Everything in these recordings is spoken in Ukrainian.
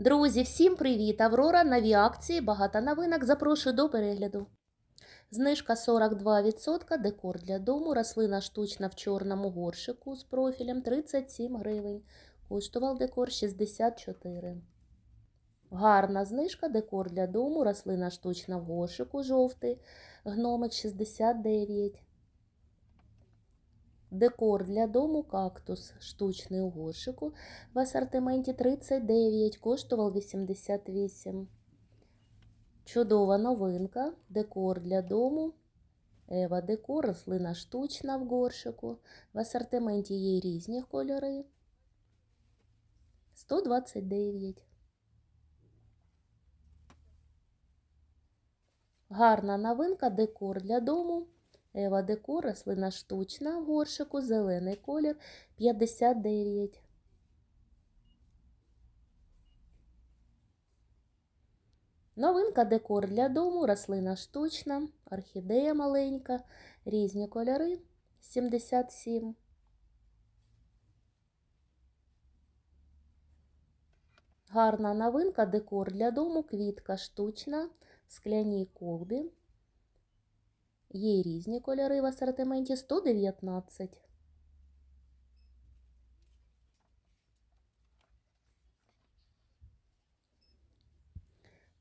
Друзі, всім привіт! Аврора нові акції, багато новинок. Запрошую до перегляду. Знижка 42%, декор для дому, рослина штучна в чорному горшику з профілем 37 гривень. Коштував декор 64. Гарна знижка, декор для дому, рослина штучна в горшику жовтий, гномик 69. Декор для дому кактус штучний у горшику в асортименті 39, коштував 88. Чудова новинка. Декор для дому. Ева декор, рослина штучна в горшику. В асортименті є різні кольори. 129. Гарна новинка, декор для дому. Ева Декор, рослина штучна в горшику, зелений колір 59. Новинка декор для дому, рослина штучна, орхідея маленька, різні кольори 77. Гарна новинка декор для дому, квітка штучна, в скляній колбі. Є різні кольори в асортименті 119.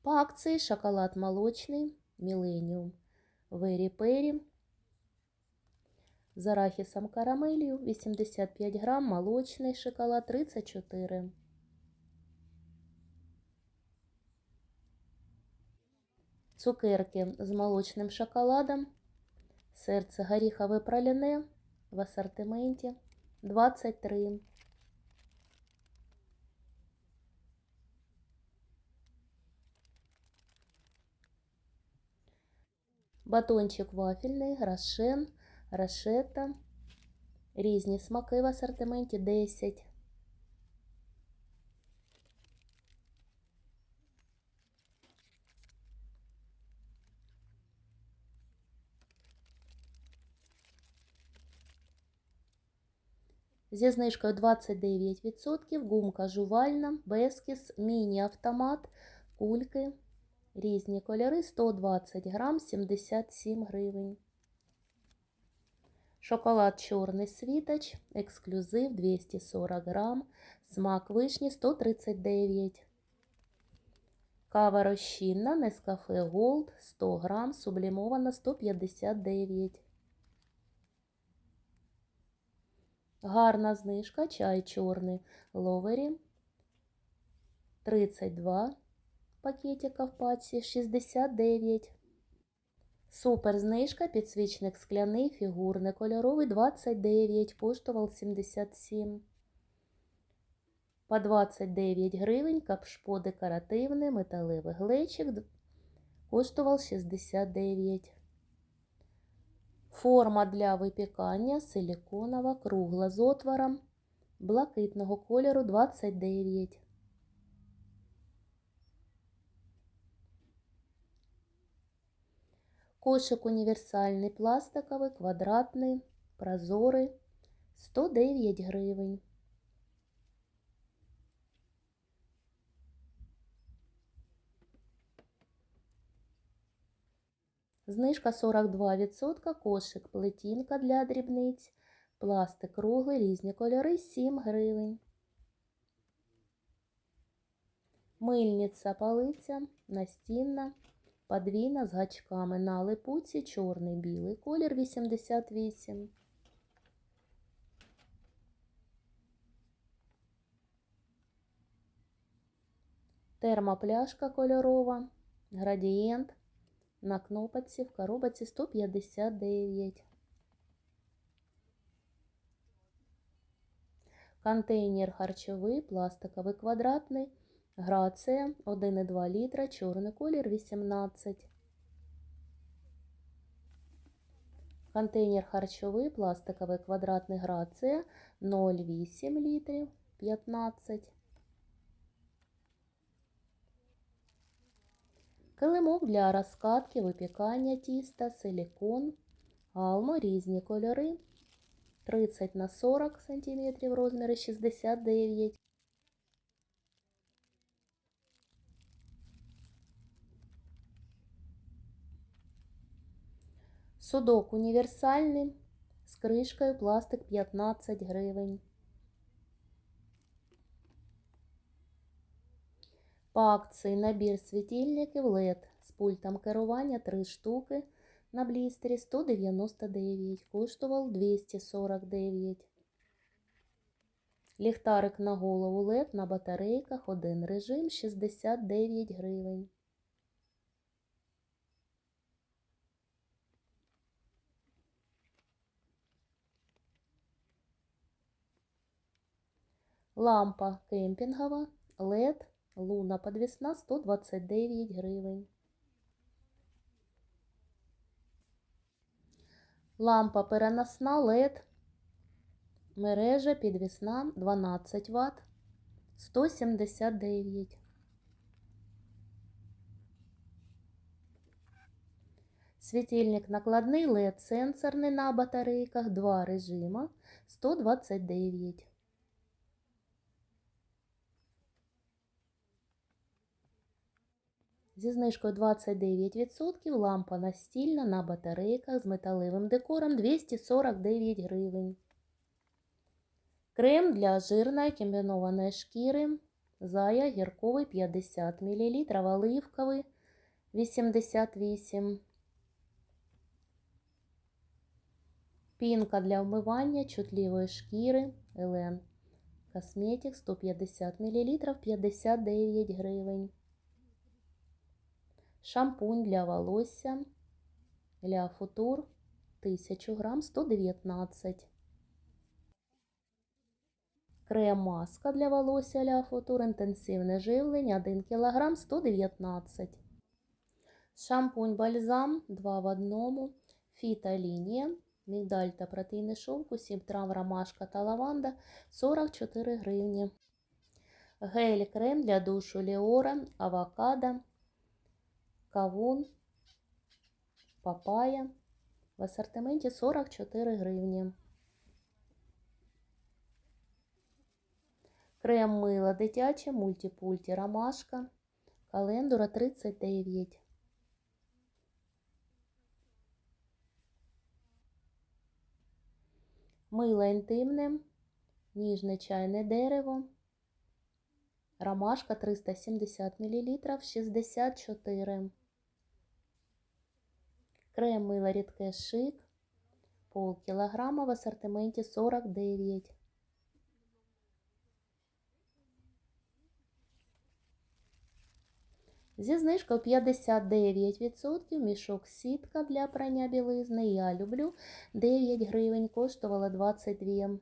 По акції шоколад молочний Millennium Вері Пері з арахісом карамелью 85 грам, молочний шоколад 34. Цукерки з молочним шоколадом. Серце горіхове праляне в асортименті 23. Батончик вафельний, рошен, рошета. Різні смаки в асортименті 10. Зі знижкою 29%, гумка жувальна, бескіс, міні-автомат, кульки, різні кольори 120 грам, 77 гривень. Шоколад чорний світоч, ексклюзив 240 грам, смак вишні 139. Кава розчинна, Нескафе Голд 100 грам, сублімована 159. Гарна знижка, чай чорний ловері 32 пакетика в паці 69. Супер знижка, підсвічник скляний, фігурний кольоровий 29, коштував 77. По 29 гривень капшпо декоративний, металевий глечик, коштував 69. Форма для випікання силіконова, кругла з отвором блакитного кольору 29. Кошик універсальний пластиковий, квадратний, прозорий 109 гривень. Знижка 42%, кошик плетінка для дрібниць, пластик круглий, різні кольори 7 гривень. Мильниця палиця настінна, подвійна з гачками на липуці, чорний білий колір 88. Термопляшка кольорова, градієнт на кнопочці в коробці 159. Контейнер харчовий, пластиковий квадратний, грація 1,2 літра, чорний колір 18. Контейнер харчовий, пластиковий квадратний грація 0,8 літрів 15. килимок для розкатки, випікання тіста, силікон, алма різні кольори 30 на 40 см розміри 69. Судок універсальний з кришкою пластик 15 гривень. По акції набір світильників LED з пультом керування 3 штуки на блістері 199, коштував 249. Ліхтарик на голову LED на батарейках, один режим 69 гривень. Лампа кемпінгова LED Луна подвісна 129 гривень. Лампа переносна LED. Мережа підвісна 12 Вт 179. Світильник накладний LED сенсорний на батарейках, два режима 129. Зі знижкою 29% лампа настільна на батарейках з металевим декором 249 гривень. Крем для жирної комбінованої шкіри. Зая гірковий 50 мл, оливковий 88 Пінка для вмивання чутливої шкіри Елен. Косметик 150 мл 59 гривень. Шампунь для волосся Ля Футур 1000 грам 119. Крем-маска для волосся Ля Футур інтенсивне живлення 1 кг 119. Шампунь бальзам 2 в 1. Фітолінія. Мігдаль та протеїни шовку, 7 трав, ромашка та лаванда 44 гривні. Гель крем для душу Леора, авокадо кавун, папая в асортименті 44 гривні. Крем мило дитяче, мультипульті ромашка, календура 39. Мило інтимне, ніжне чайне дерево. Ромашка 370 мл 64. Крем мило рідке шик. Пол кілограма в асортименті 49. Зі знижкою 59% мішок сітка для прання білизни. Я люблю 9 гривень, коштувала 22.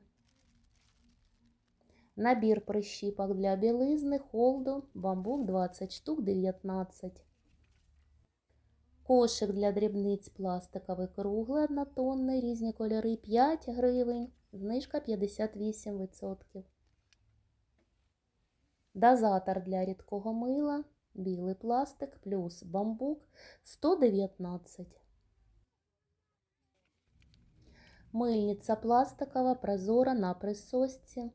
Набір прищіпок для білизни, холду, бамбук 20 штук 19. Кошик для дрібниць пластиковий круглий однотонний, різні кольори 5 гривень, знижка 58%. Дозатор для рідкого мила, білий пластик плюс бамбук 119. Мильниця пластикова прозора на присосці.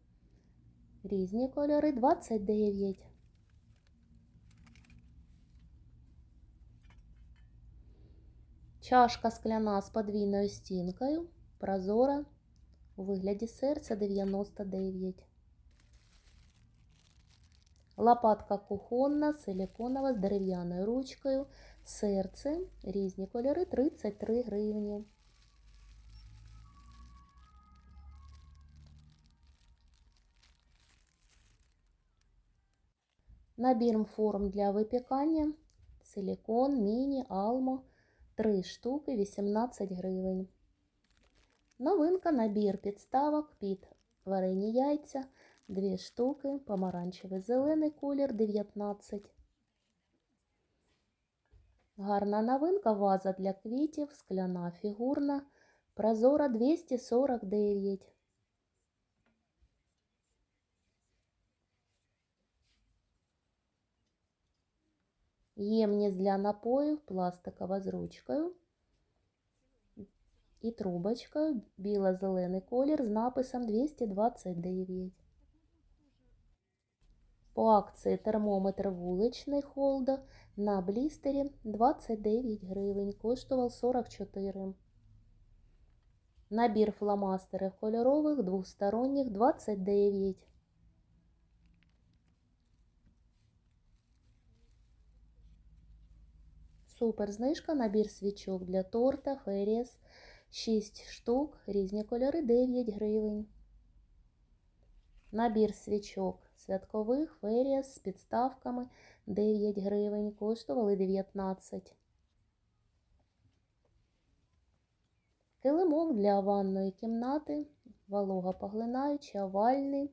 Різні кольори 29. Чашка скляна з подвійною стінкою. Прозора у вигляді серця 99. Лопатка кухонна, силіконова з дерев'яною ручкою. Серце. Різні кольори 33 гривні. Набір форм для випікання. Силікон, міні, алмо. 3 штуки 18 гривень. Новинка набір підставок під варені яйця. 2 штуки, помаранчевий зелений колір 19. Гарна новинка ваза для квітів, скляна фігурна, прозора 249. Ємність для напоїв пластикова з ручкою і трубочкою, біло-зелений колір з написом 229. По акції термометр вуличний холда на блістері 29 гривень, коштував 44. Набір фломастерів кольорових двосторонніх 29. Супер знижка. Набір свічок для торта Феріс 6 штук. Різні кольори 9 гривень. Набір свічок святкових Феріс з підставками 9 гривень. Коштували 19. Килимок для ванної кімнати, вологопоглинаючий, овальний,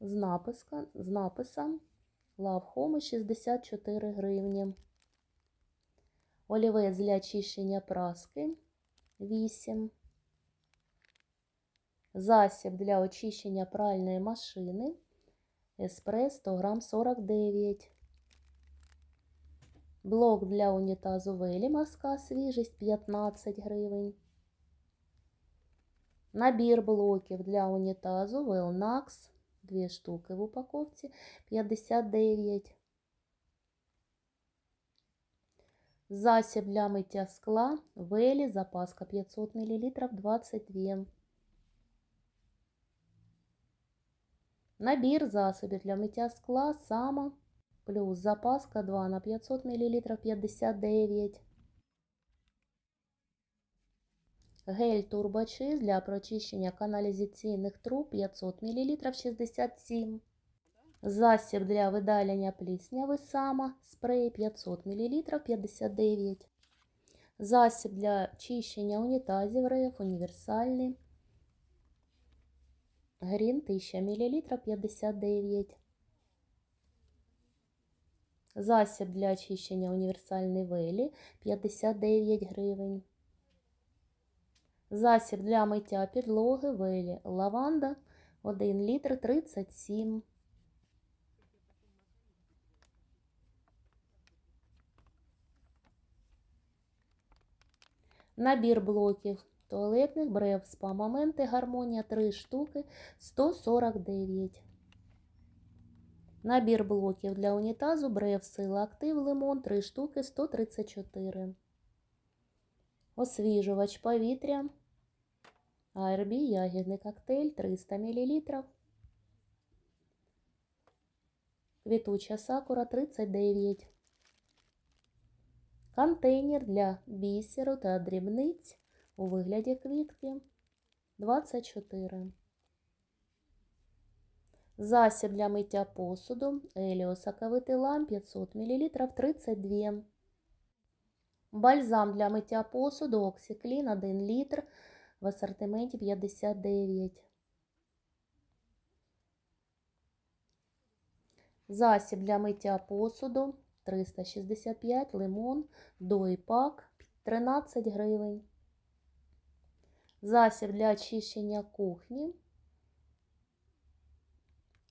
з, написка, з написом Home 64 гривні. Олівець для очищення праски 8. Засіб для очищення пральної машини Еспрес 100 грам 49. Блок для унітазу Велі морська свіжість 15 гривень. Набір блоків для унітазу Велнакс 2 штуки в упаковці 59. Засіб для миття скла Велі запаска 500 мл 22. Набір засобів для миття скла сама плюс запаска 2 на 500 мл 59. Гель турбочист для прочищення каналізаційних труб 500 мл 67. Засіб для видалення плісняви сама спрей 500 мл 59. Засіб для чищення унітазів РФ універсальний. Грін 1000 мл 59. Засіб для очищення універсальний велі 59 гривень. Засіб для миття підлоги велі лаванда 1 літр 37. Набір блоків туалетних брев спа моменти гармонія 3 штуки 149. Набір блоків для унітазу брев сила актив лимон 3 штуки 134. Освіжувач повітря. ARB ягідний коктейль 300 мл. Квітуча сакура 39. Контейнер для бісеру та дрібниць у вигляді квітки 24. Засіб для миття посуду Еліос соковитий лам 500 мл 32. Бальзам для миття посуду Оксиклін 1 літр в асортименті 59. Засіб для миття посуду 365 лимон, дойпак 13 гривень. Засіб для очищення кухні.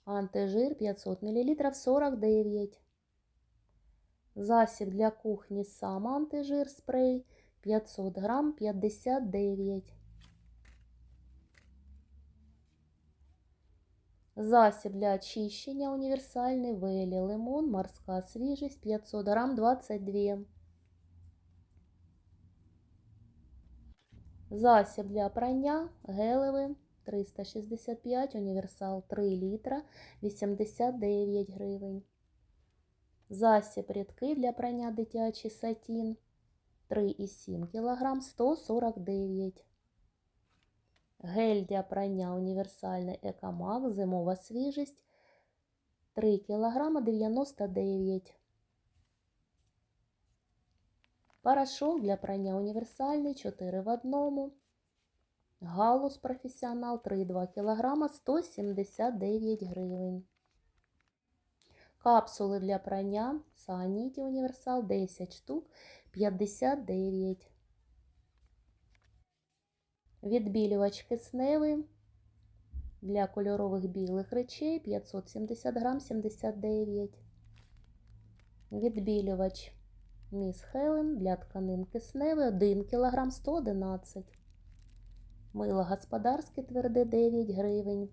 Антижир 500 мл 49. Засіб для кухні сам антижир спрей 500 грам 59. Засіб для очищення універсальний велі лимон, морська свіжість 500 грам 22. Засіб для прання гелевий 365 універсал 3 літра 89 гривень. Засіб рідкий для прання дитячий сатін 3,7 кг 149 Гель для прання універсальний Екомак, зимова свіжість 3 кг 99 Порошок для прання універсальний 4 в одному. Галус професіонал 3,2 кг 179 гривень. Капсули для прання Саніті Універсал 10 штук 59. Відбілювач кисневий для кольорових білих речей 570 грам 79. Відбілювач Міс Хелен для тканин кисневий 1 кг 111. Мило господарське тверде 9 гривень.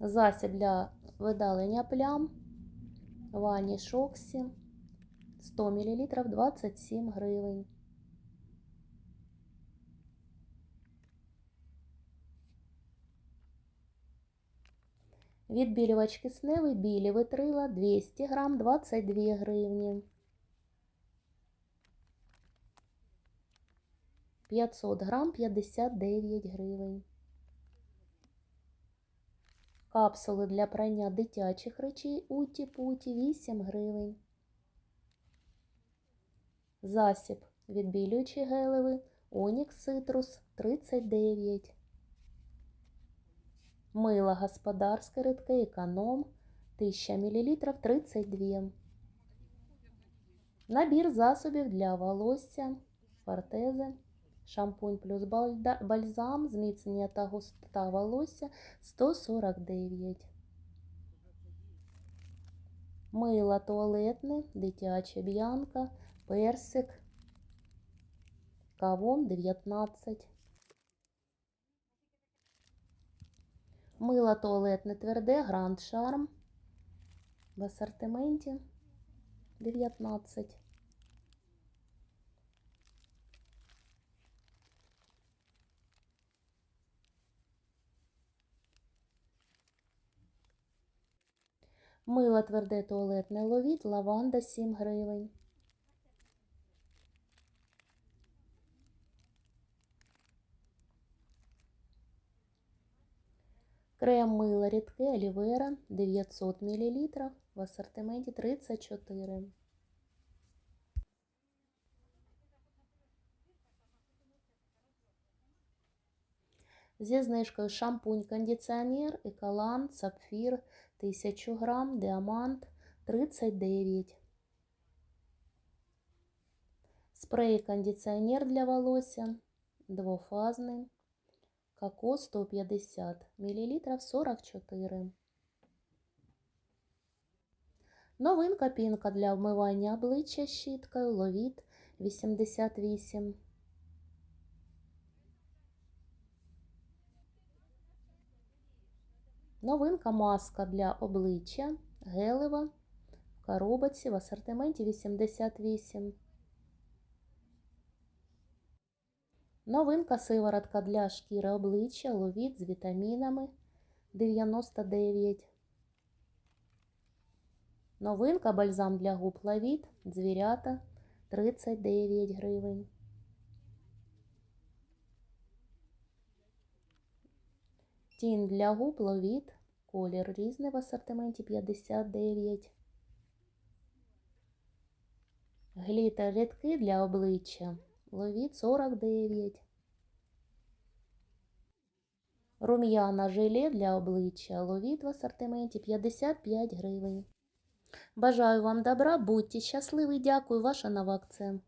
Засіб для видалення плям Вані Шоксі 100 мл 27 гривень. Відбілювач кисневий білі витрила 200 грам 22 гривні. 500 грам 59 гривень. Капсули для прання дитячих речей Уті-Путі 8 гривень. Засіб відбілюючий гелевий Онікс Цитрус 39. Мило господарське рідке економ 1000 мл 32. Набір засобів для волосся Фортезе. Шампунь плюс бальзам, зміцнення та густота волосся 149. Мило туалетне, дитяча б'янка, персик, кавун 19. Мило туалетне тверде, Гранд Шарм в асортименті 19. Мило тверде туалетне ловіт, лаванда 7 гривень. Крем мило рідке Олівера 900 мл в асортименті 34. Зі знижкою шампунь кондиціонер Еколан Сапфір 1000 грам, Діамант 39. Спрей кондиціонер для волосся двофазний. Кокос 150 мл 44. Новинка пінка для вмивання обличчя щіткою Ловіт 88. Новинка маска для обличчя гелева в коробці в асортименті 88. Новинка сиворотка для шкіри обличчя Ловіт з вітамінами 99. Новинка бальзам для губ Ловіт Звірята 39 гривень. Тінь для губ Ловіт. Колір різний в асортименті 59. Глітер рідкий для обличчя. Ловіт 49. Рум'яна желе для обличчя. Ловіт в асортименті 55 гривень. Бажаю вам добра, будьте щасливі. Дякую, ваша нова акція.